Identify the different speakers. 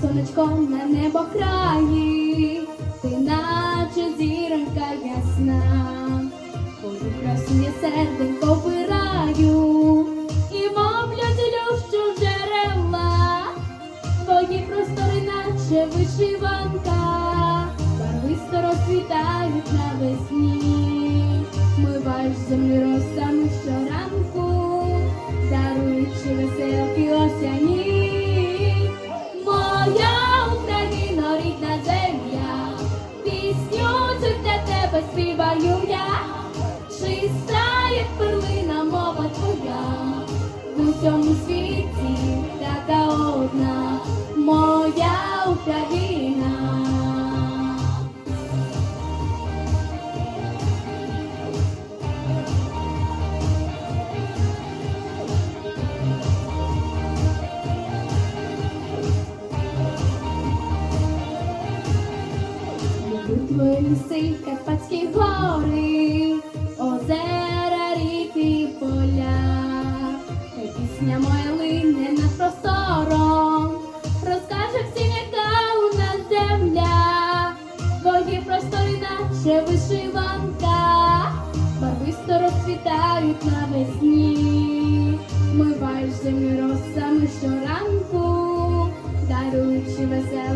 Speaker 1: сонечко на небо краї, ти наче зіронька ясна, твою красу я серденько вбираю, і мовлю цілющу джерела, твої простори, наче вишиванка, барвисто розцвітають навесні, миваєш землю росами щоранку, даруючи веселки осяні. В усьому світі така одна, моя Україна. Твої ліси, Карпатські гори, озера, ріки, поля. Пісня моя лине на простором, розкаже всім, яка у нас земля. Твої простори, наче вишиванка, барвисто розцвітають навесні. Миваєш землю росами щоранку, даруючи осяні.